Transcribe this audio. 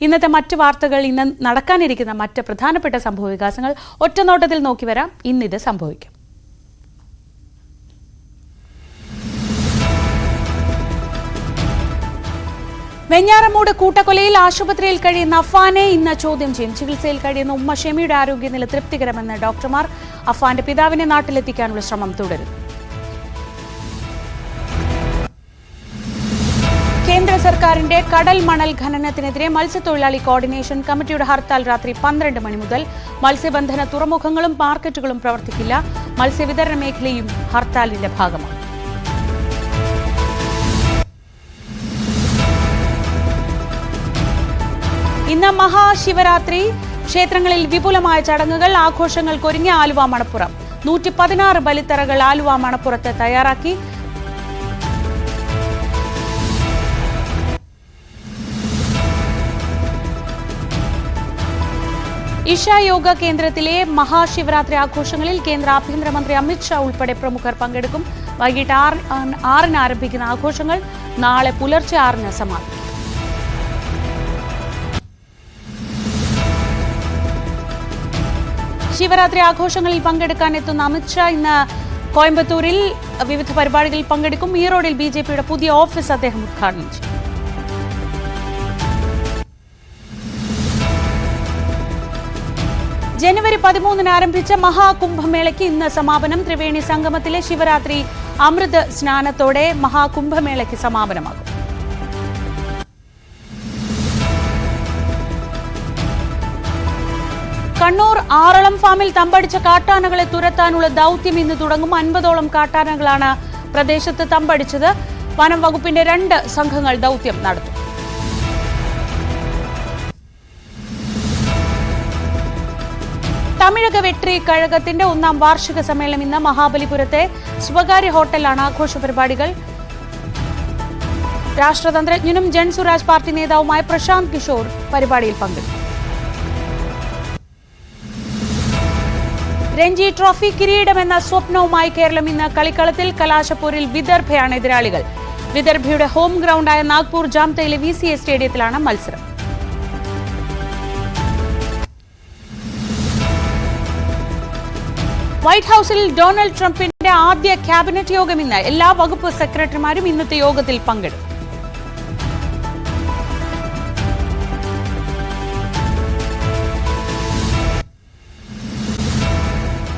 ഇന്നത്തെ മറ്റ് വാർത്തകൾ ഇന്ന് നടക്കാനിരിക്കുന്ന മറ്റ് പ്രധാനപ്പെട്ട സംഭവ വികാസങ്ങൾ ഒറ്റനോട്ടത്തിൽ നോക്കി വരാം. ഇന്നിത് സംഭവിക്കും. വെഞ്ഞാറമൂട് കൂട്ടക്കൊലയിൽ ആശുപത്രിയിൽ കഴിയുന്ന അഫാനെ ഇന്ന് ചോദ്യം ചെയ്യും. ചികിത്സയിൽ കഴിയുന്ന ഉമ്മ ഷെമിയുടെ ആരോഗ്യനില തൃപ്തികരമെന്ന് ഡോക്ടർമാർ അഫാന്റെ പിതാവിനെ നാട്ടിലെത്തിക്കാനുള്ള ശ്രമം തുടരുന്നു സർക്കാരിന്റെ കടൽ മണൽ ഖനനത്തിനെതിരെ മത്സ്യത്തൊഴിലാളി കോർഡിനേഷൻ കമ്മിറ്റിയുടെ ഹർത്താൽ രാത്രി പന്ത്രണ്ട് മണി മുതൽ മത്സ്യബന്ധന തുറമുഖങ്ങളും മാർക്കറ്റുകളും പ്രവർത്തിക്കില്ല. മത്സ്യവിതരണ മേഖലയും ഹർത്താലിന്റെ ഭാഗമാണ്. ഇന്ന് മഹാശിവരാത്രി. ക്ഷേത്രങ്ങളിൽ വിപുലമായ ചടങ്ങുകൾ ആഘോഷങ്ങൾക്കൊരുങ്ങിയ ആലുവ മണപ്പുറം. നൂറ്റി പതിനാറ് ബലിത്തറകൾ ആലുവ മണപ്പുറത്ത് തയ്യാറാക്കി. ഇഷ യോഗ കേന്ദ്രത്തിലെ മഹാശിവരാത്രി ആഘോഷങ്ങളിൽ കേന്ദ്ര ആഭ്യന്തരമന്ത്രി അമിത്ഷാ ഉൾപ്പെടെ പ്രമുഖർ പങ്കെടുക്കും. വൈകിട്ട് ആറ് ആറിന് ആരംഭിക്കുന്ന ആഘോഷങ്ങൾ നാളെ പുലർച്ചെ ആറിന് സമാപിക്കും. ശിവരാത്രി ആഘോഷങ്ങളിൽ പങ്കെടുക്കാൻ എത്തുന്ന അമിത്ഷാ ഇന്ന് കോയമ്പത്തൂരിൽ വിവിധ പരിപാടികളിൽ പങ്കെടുക്കും. ഈറോഡിൽ ബി ജെ പിയുടെ പുതിയ ഓഫീസ് അദ്ദേഹം ഉദ്ഘാടനം ചെയ്യും. ജനുവരി പതിമൂന്നിന് ആരംഭിച്ച മഹാകുംഭമേളയ്ക്ക് ഇന്ന് സമാപനം. ത്രിവേണി സംഗമത്തിലെ ശിവരാത്രി അമൃത് സ്നാനത്തോടെ മഹാകുംഭമേളയ്ക്ക് സമാപനമാകും. കണ്ണൂർ ആറളം ഫാമിൽ തമ്പടിച്ച കാട്ടാനകളെ തുരത്താനുള്ള ദൗത്യം ഇന്ന് തുടങ്ങും. അൻപതോളം കാട്ടാനകളാണ് പ്രദേശത്ത് തമ്പടിച്ചത്. വനം വകുപ്പിന്റെ രണ്ട് സംഘങ്ങൾ ദൗത്യം നടത്തും. തമിഴക വെട്രി കഴകത്തിന്റെ ഒന്നാം വാർഷിക സമ്മേളനം ഇന്ന് മഹാബലിപുരത്തെ സ്വകാര്യ ഹോട്ടലിലാണ് ആഘോഷ പരിപാടികൾ രാഷ്ട്രതന്ത്രജ്ഞനും ജൻ സുരാജ് പാർട്ടി നേതാവുമായ പ്രശാന്ത് കിഷോർ പരിപാടിയിൽ പങ്കെടുത്തു. രഞ്ജി ട്രോഫി കിരീടമെന്ന സ്വപ്നവുമായി കേരളം ഇന്ന് കളിക്കളത്തിൽ കലാശപ്പൂരിൽ വിദർഭയാണ് എതിരാളികൾ. വിദർഭയുടെ ഹോം ഗ്രൗണ്ടായ നാഗ്പൂർ ജാംതയിലെ വി സി എ സ്റ്റേഡിയത്തിലാണ് മത്സരം. വൈറ്റ് ഹൌസിൽ ഡൊണാൾഡ് ട്രംപിന്റെ ആദ്യ ക്യാബിനറ്റ് യോഗം ഇന്ന്. എല്ലാ വകുപ്പ് സെക്രട്ടറിമാരും ഇന്നത്തെ യോഗത്തിൽ പങ്കെടുക്കും.